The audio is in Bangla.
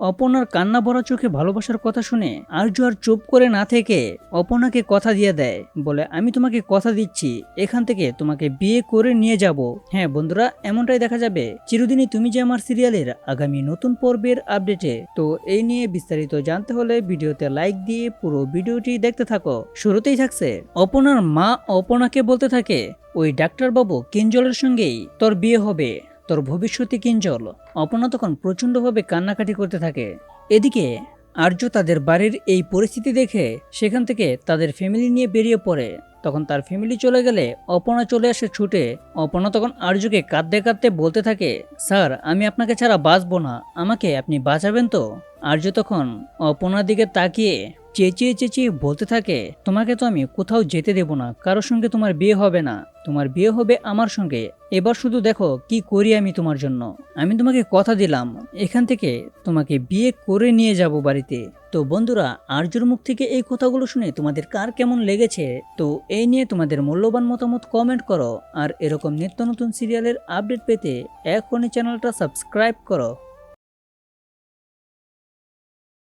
অপনার কান্না ভরা চোখে ভালোবাসার কথা শুনে আর্য আর চুপ করে না থেকে অপনাকে কথা দিয়ে দেয়, বলে, আমি তোমাকে কথা দিচ্ছি, এখান থেকে তোমাকে বিয়ে করে নিয়ে যাব। হ্যাঁ বন্ধুরা, এমনটাই দেখা যাবে। চিরদিনই তুমি যে আমার সিরিয়ালের আগামী নতুন পর্বের আপডেটে। তো এই নিয়ে বিস্তারিত জানতে হলে ভিডিওতে লাইক দিয়ে পুরো ভিডিওটি দেখতে থাকো। শুরুতেই থাকছে অপনার মা অপনাকে বলতে থাকে, ওই ডাক্তারবাবু কিঞ্জলের সঙ্গেই তোর বিয়ে হবে। তোর ভবিষ্যতে কিঞ্জল। অপনা তখন প্রচণ্ডভাবে কান্নাকাটি করতে থাকে। এদিকে আর্য তাদের বাড়ির এই পরিস্থিতি দেখে সেখান থেকে তাদের ফ্যামিলি নিয়ে বেরিয়ে পড়ে। তখন তার ফ্যামিলি চলে গেলে অপনা চলে আসে ছুটে। অপনা তখন আর্যকে কাঁদতে কাঁদতে বলতে থাকে, স্যার, আমি আপনাকে ছাড়া বাঁচবো না। আমাকে আপনি বাঁচাবেন তো? আর্য তখন অপনার দিকে তাকিয়ে চেঁচিয়ে চেঁচিয়ে বলতে থাকে, তোমাকে তো আমি কোথাও যেতে দেব না, কারোর সঙ্গে তোমার বিয়ে হবে না। তোমার বিয়ে হবে আমার সঙ্গে। এবার শুধু দেখো কি করি আমি তোমার জন্য। আমি তোমাকে কথা দিলাম, এখান থেকে তোমাকে বিয়ে করে নিয়ে যাব বাড়িতে। তো বন্ধুরা, আর্যর মুখ থেকে এই কথাগুলো শুনে তোমাদের কার কেমন লেগেছে? তো এই নিয়ে তোমাদের মূল্যবান মতামত কমেন্ট করো। আর এরকম নিত্য নতুন সিরিয়ালের আপডেট পেতে এখনই চ্যানেলটা সাবস্ক্রাইব করো।